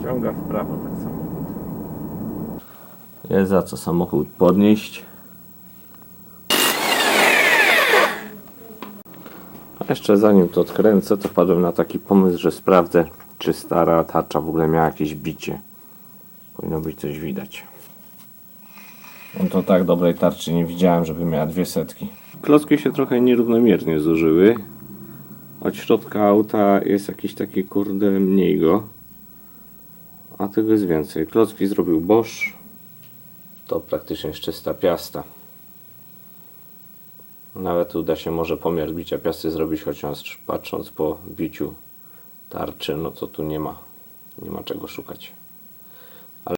Ściąga w prawo tak samochód. Jest za co samochód podnieść. A jeszcze zanim to odkręcę, to wpadłem na taki pomysł, że sprawdzę, czy stara tarcza w ogóle miała jakieś bicie. Powinno być coś widać. No to tak dobrej tarczy nie widziałem, żeby miała dwie setki. Klocki się trochę nierównomiernie zużyły. Od środka auta jest jakiś taki kurde mniej go. A tego jest więcej. Klocki zrobił Bosch. To praktycznie jest czysta piasta. Nawet uda się może pomiar bicia piasty zrobić, chociaż patrząc po biciu tarczy, no to tu nie ma, nie ma czego szukać. Ale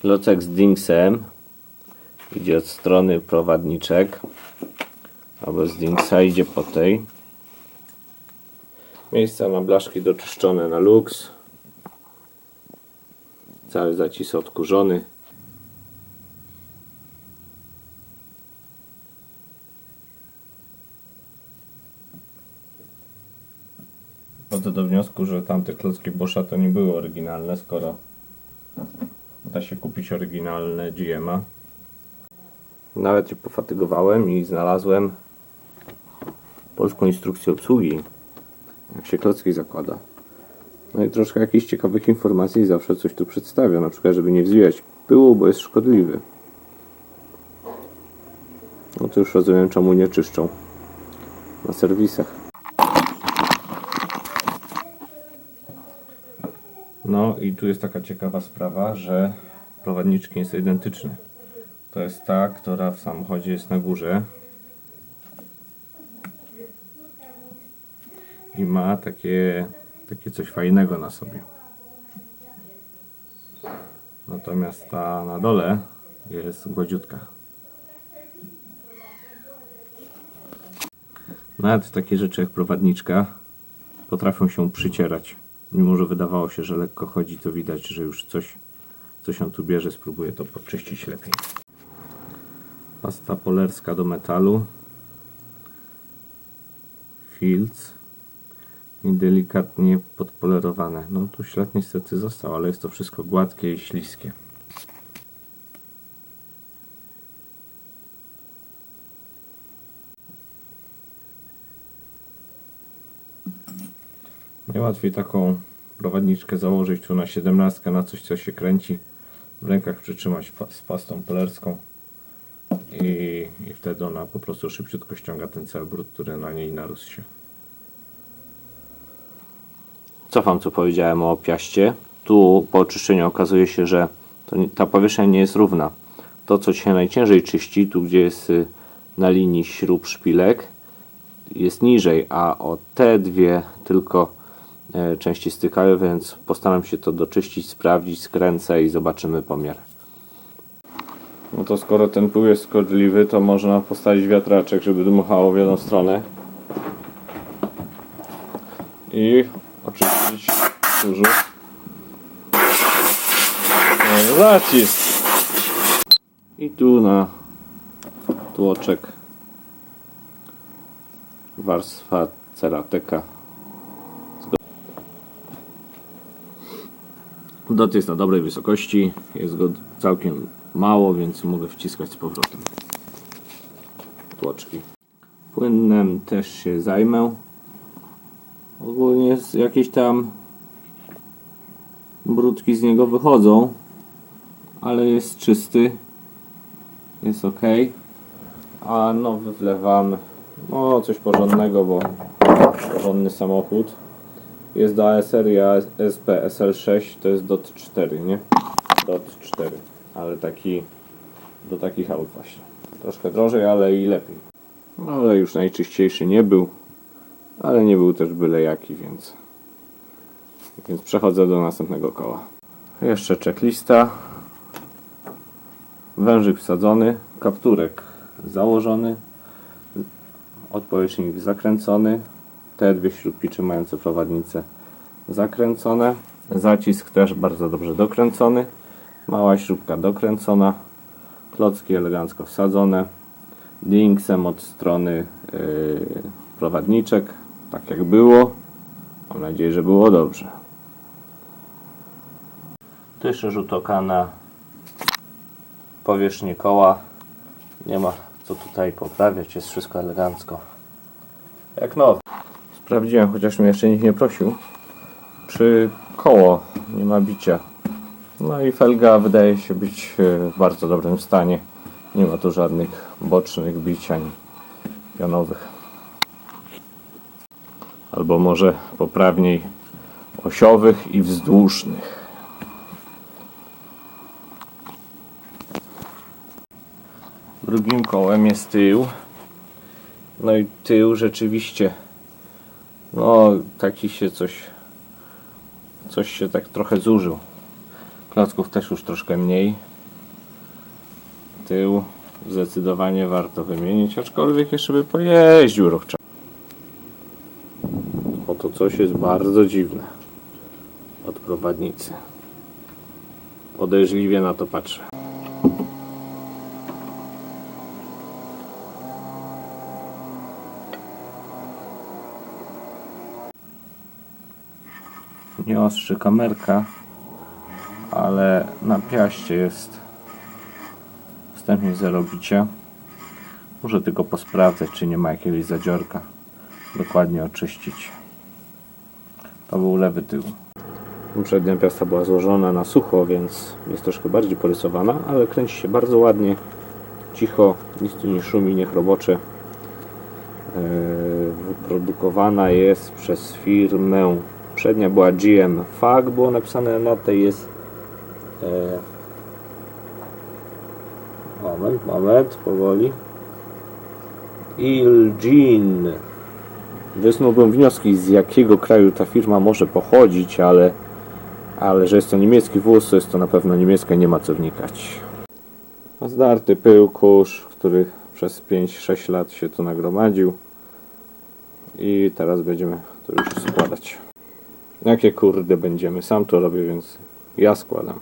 klocek z dingsem idzie od strony prowadniczek, albo z dingsa idzie po tej. Miejsca na blaszki doczyszczone na luks. Cały zacis odkurzony. Dochodzę do wniosku, że tamte klocki Boscha to nie były oryginalne, skoro da się kupić oryginalne GM'a. Nawet je pofatygowałem i znalazłem polską instrukcję obsługi, jak się klocki zakłada. No i troszkę jakichś ciekawych informacji zawsze coś tu przedstawia, na przykład żeby nie wzwijać pyłu, bo jest szkodliwy. No to już rozumiem czemu nie czyszczą na serwisach. No i tu jest taka ciekawa sprawa, że prowadniczki nie są identyczne. To jest ta, która w samochodzie jest na górze i ma takie, takie coś fajnego na sobie. Natomiast ta na dole jest gładziutka. Nawet takie rzeczy jak prowadniczka potrafią się przycierać. Mimo, że wydawało się, że lekko chodzi, to widać, że już coś, coś on tu bierze. Spróbuję to podczyścić lepiej. Pasta polerska do metalu. Fields. I delikatnie podpolerowane. No tu ślad niestety został, ale jest to wszystko gładkie i śliskie. Najłatwiej taką prowadniczkę założyć tu na 17 na coś co się kręci. W rękach przytrzymać z pastą polerską i, i wtedy ona po prostu szybciutko ściąga ten cały brud, który na niej narósł się. Cofam co powiedziałem o piaście. Tu po oczyszczeniu okazuje się, że ta powierzchnia nie jest równa. To co się najciężej czyści, tu gdzie jest y, na linii śrub szpilek, jest niżej, a o te dwie tylko e, części stykają, więc postaram się to doczyścić, sprawdzić, skręcę i zobaczymy pomiar. No to skoro ten pył jest szkodliwy, to można postawić wiatraczek, żeby dmuchało w jedną stronę. I oczyścić kurzu. No, zacisk. I tu na tłoczek warstwa cerateka. Dot jest na dobrej wysokości, jest go całkiem mało, więc mogę wciskać z powrotem tłoczki. Płynnem też się zajmę. Ogólnie jakieś tam brudki z niego wychodzą, ale jest czysty, jest ok. A nowy wlewam no coś porządnego, bo porządny samochód. Jest DAE seria SP SL6, to jest DOT 4, nie? DOT 4, ale taki do takich aut właśnie. Troszkę drożej, ale i lepiej. No, ale już najczyściejszy nie był, ale nie był też byle jaki, więc więc przechodzę do następnego koła. Jeszcze checklista. Wężyk wsadzony, kapturek założony, odpowietrznik zakręcony, te dwie śrubki trzymające prowadnicę zakręcone, zacisk też bardzo dobrze dokręcony, Mała śrubka dokręcona. Klocki elegancko wsadzone. Dinksem od strony yy, prowadniczek. Tak jak było. Mam nadzieję, że było dobrze. Tu jeszcze rzut oka na powierzchnię koła. Nie ma co tutaj poprawiać, jest wszystko elegancko. Jak nowe. Sprawdziłem, chociaż mnie jeszcze nikt nie prosił, czy koło nie ma bicia. No i felga wydaje się być e, w bardzo dobrym stanie. Nie ma tu żadnych bocznych bić ani pionowych. Albo może poprawniej osiowych i wzdłużnych. Drugim kołem jest tył. No i tył rzeczywiście no taki się coś coś się tak trochę zużył. Klocków też już troszkę mniej. Tył zdecydowanie warto wymienić, aczkolwiek jeszcze by pojeździł rok czasu. Oto coś jest bardzo dziwne od prowadnicy. Podejrzliwie na to patrzę. nie ostrzy kamerka, ale na piaście jest wstępnie zero bicia. Muszę tylko posprawdzać, czy nie ma jakiegoś zadziorka. Dokładnie oczyścić. To był lewy tył. Przednia piasta była złożona na sucho, więc jest troszkę bardziej porysowana, ale kręci się bardzo ładnie, cicho, nic tu nie szumi, niech robocze. Yy, Wyprodukowana jest przez firmę Przednia była GM FAG, było napisane na tej jest moment, moment, powoli Ilgin wysnułbym wnioski z jakiego kraju ta firma może pochodzić, ale ale że jest to niemiecki wóz, to jest to na pewno niemiecka, nie ma co wnikać. Zdarty pył, kurz, który przez 5-6 lat się tu nagromadził i teraz będziemy to już składać. Jakie kurde będziemy? Sam to robię, więc ja składam.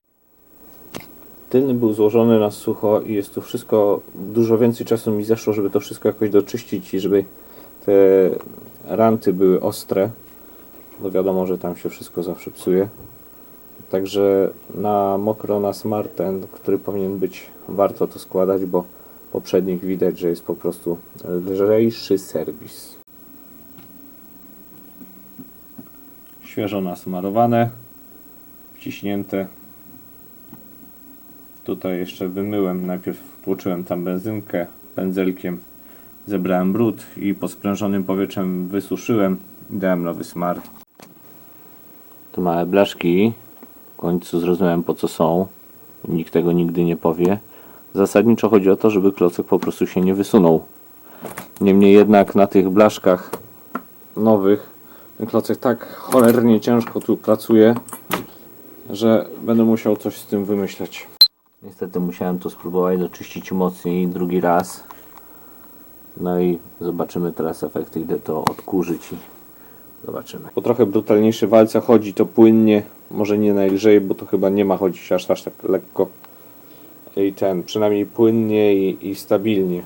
Tylny był złożony na sucho i jest tu wszystko, dużo więcej czasu mi zeszło, żeby to wszystko jakoś doczyścić i żeby te ranty były ostre. Bo wiadomo, że tam się wszystko zawsze psuje. Także na mokro, na smart, ten, który powinien być, warto to składać, bo poprzednik widać, że jest po prostu lżejszy serwis. świeżo nasmarowane, wciśnięte. Tutaj jeszcze wymyłem, najpierw tłoczyłem tam benzynkę pędzelkiem, zebrałem brud i pod sprężonym powietrzem wysuszyłem i dałem nowy smar. Te małe blaszki, w końcu zrozumiałem po co są, nikt tego nigdy nie powie. Zasadniczo chodzi o to, żeby klocek po prostu się nie wysunął. Niemniej jednak na tych blaszkach nowych ten klocek tak cholernie ciężko tu pracuje, że będę musiał coś z tym wymyśleć. Niestety musiałem to spróbować doczyścić mocniej drugi raz. No i zobaczymy teraz efekty, idę to odkurzyć i zobaczymy. Po trochę brutalniejszej walce chodzi to płynnie, może nie najlżej, bo to chyba nie ma chodzić aż, aż tak lekko. I ten, przynajmniej płynnie i, i stabilnie.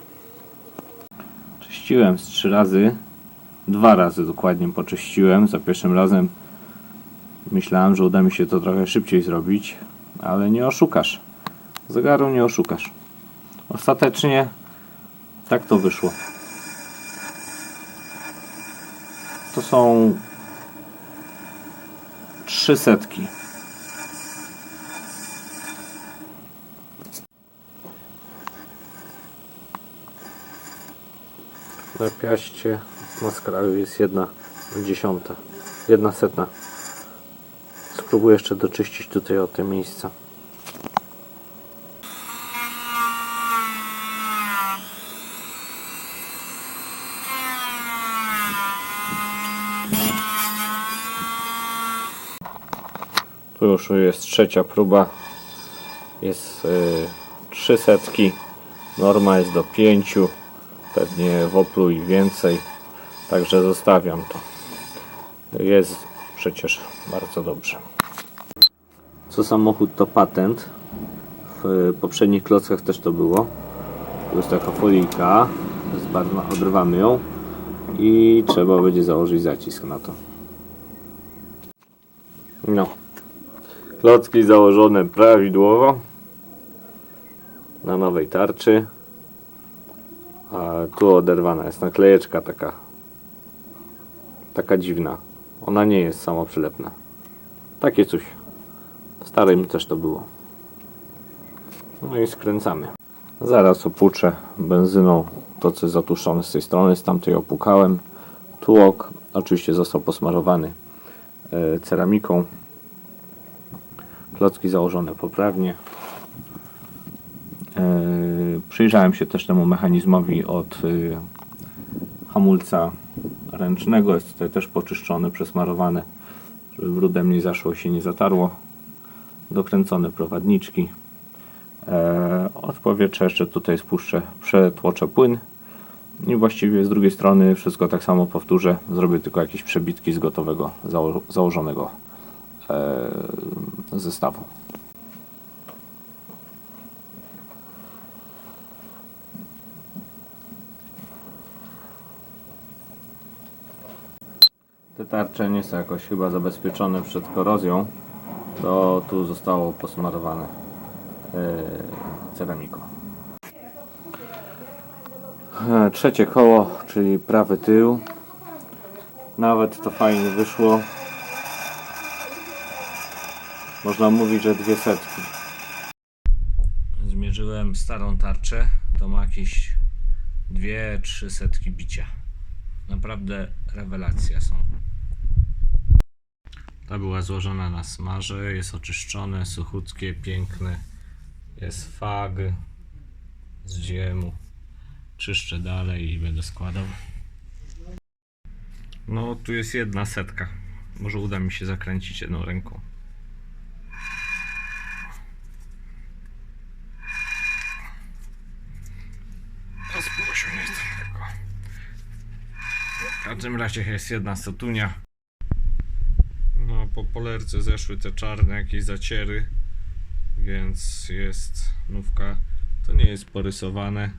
Czyściłem z trzy razy dwa razy dokładnie poczyściłem. Za pierwszym razem myślałem, że uda mi się to trochę szybciej zrobić, ale nie oszukasz. Zegaru nie oszukasz. Ostatecznie tak to wyszło. To są trzy setki. Na piaście na skraju jest jedna dziesiąta, jedna setna. Spróbuję jeszcze doczyścić tutaj o te miejsca. Już jest trzecia próba. Jest yy, trzy setki. Norma jest do pięciu. Pewnie w i więcej. Także zostawiam to. Jest przecież bardzo dobrze. Co samochód to patent. W poprzednich klockach też to było. Tu jest taka folijka, jest barwna, odrywamy ją i trzeba będzie założyć zacisk na to. No. Klocki założone prawidłowo na nowej tarczy. A tu oderwana jest naklejeczka taka taka dziwna. Ona nie jest samoprzylepna. Takie coś. W starym też to było. No i skręcamy. Zaraz opłuczę benzyną to, co jest zatuszone z tej strony. Z tamtej opłukałem. Tłok oczywiście został posmarowany e, ceramiką. Klocki założone poprawnie. E, Przyjrzałem się też temu mechanizmowi od e, hamulca ręcznego. Jest tutaj też poczyszczony, przesmarowany, żeby brudem nie zaszło się nie zatarło. Dokręcone prowadniczki. E, od powietrza jeszcze tutaj spuszczę, przetłoczę płyn. I właściwie z drugiej strony wszystko tak samo powtórzę. Zrobię tylko jakieś przebitki z gotowego, zało założonego zestawu. Te tarcze nie są jakoś chyba zabezpieczone przed korozją. To tu zostało posmarowane e, ceramiką. E, Trzecie koło, czyli prawy tył. Nawet to fajnie wyszło. Można mówić, że dwie setki. Zmierzyłem starą tarczę. To ma jakieś dwie, trzy setki bicia. Naprawdę rewelacja są. Ta była złożona na smarze, jest oczyszczone, suchuckie, piękne. Jest fag z ziemu. Czyszczę dalej i będę składał. No, tu jest jedna setka. Może uda mi się zakręcić jedną ręką. To spójrzmy tego. W każdym razie jest jedna statunia. No, po polerce zeszły te czarne jakieś zaciery, więc jest nówka. To nie jest porysowane,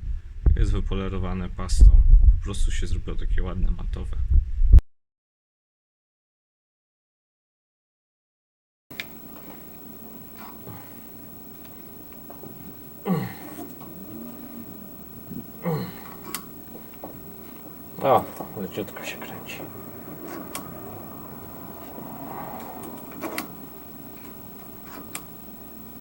jest wypolerowane pastą. Po prostu się zrobiło takie ładne, matowe. O, leciutko się kręci.